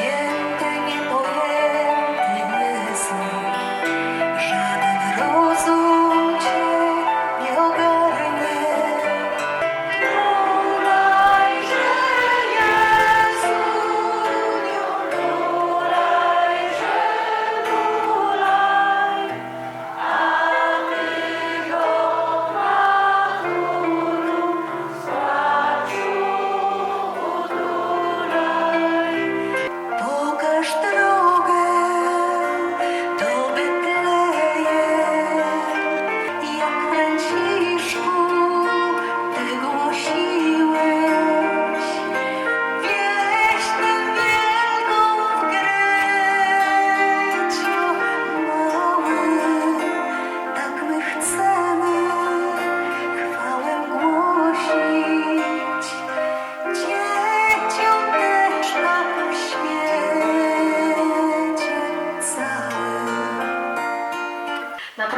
Yeah.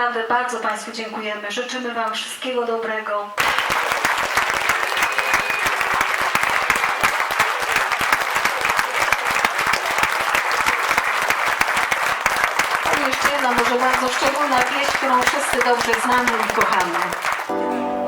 Naprawdę bardzo Państwu dziękujemy. Życzymy Wam wszystkiego dobrego. I jeszcze jedna może bardzo szczególna pieśń, którą wszyscy dobrze znamy i kochamy.